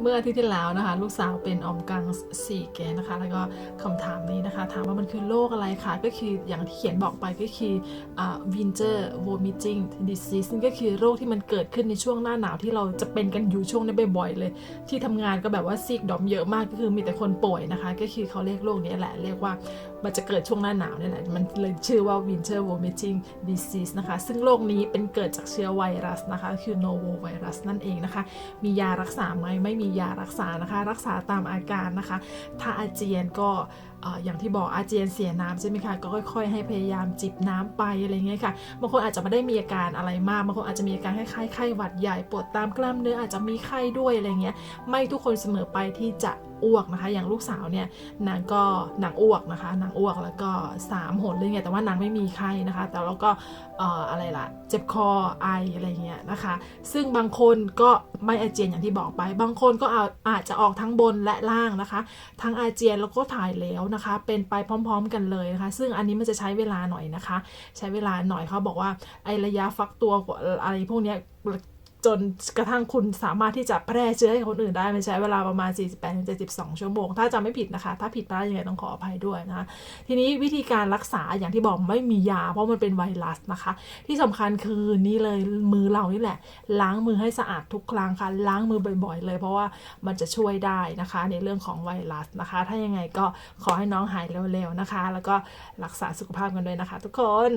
เมื่ออาทิตย์ที่แล้วนะคะ ลูกสาวเป็นออมกังสี่แกนนะคะ แล้วก็คำถามนี้นะคะ ถามว่ามันคือโรคอะไรคะก็คืออย่างที่เขียนบอกไปก็คืออ่า winter vomiting disease ซึ่งก็คือโรคที่มันเกิดขึ้นในช่วงหน้าหนาวที่เราจะเป็นกันอยู่ช่วงนี้บ่อยๆเลย ที่ทำงานก็แบบว่าซีกดอมเยอะมากก็คือมีแต่คนป่วยนะคะ ก็คือเขาเรียกโรคนี้แหละ เรียกว่ามันจะเกิดช่วงหน้าหนาวเนี่ยแหละมันเลยชื่อว่า winter vomiting disease นะคะ ซึ่งโรคนี้เป็นเกิดจากเชื้อไวรัสนะคะ คือ norovirus นั่นเองนะคะ มียารักษาไหมไม่มียารักษานะคะ รักษาตามอาการนะคะ ถ้าอาเจียนก็อย่างที่บอกอาเจียนเสียน้ำใช่ไหมคะก็ค่อย ๆ ให้พยายามจิบน้ำไปอะไรเงี้ยค่ะบางคนอาจจะไม่ได้มีอาการอะไรมากบางคนอาจจะมีอาการคล้ายๆไข้หวัดใหญ่ปวดตามกล้ามเนื้ออาจจะมีไข้ด้วยอะไรเงี้ยไม่ทุกคนเสมอไปที่จะอ้วกนะคะ อย่างลูกสาวเนี่ยนางก็นางอ้วกนะคะนางอ้วกแล้วก็สามหนเลยไงแต่ว่านางไม่มีไข้นะคะ แต่เราก็เอ่ออะไรล่ะเจ็บคอไออะไรเงี้ยนะคะ ซึ่งบางคนก็ไม่อาเจียนอย่างที่บอกไป บางคนก็เอาอาจจะออกทั้งบนและล่างนะคะ ทั้งอาเจียนแล้วก็ถ่ายเหลวนะคะ เป็นไปพร้อม ๆ กันเลยนะคะ ซึ่งอันนี้มันจะใช้เวลาหน่อยนะคะ ใช้เวลาหน่อยเขาบอกว่าไอระยะฟักตัวอะไรพวกเนี้ย จนกระทั่งคุณสามารถที่จะแพร่เชื้อให้คนอื่นได้มันใช้เวลาประมาณ 48-72 ชั่วโมง ถ้าจำไม่ผิดนะคะ ถ้าผิดพลาดยังไงต้องขออภัยด้วยนะคะทีนี้วิธีการรักษาอย่างที่บอกไม่มียา เพราะมันเป็นไวรัสนะคะ ที่สำคัญคือนี่เลยมือเรานี่แหละ ล้างมือให้สะอาดทุกครั้งค่ะ ล้างมือบ่อยๆ เลย เพราะว่ามันจะช่วยได้นะคะ ในเรื่องของไวรัสนะคะ ถ้ายังไงก็ขอให้น้องหายเร็วๆนะคะ แล้วก็รักษาสุขภาพกันด้วยนะคะ ทุกคน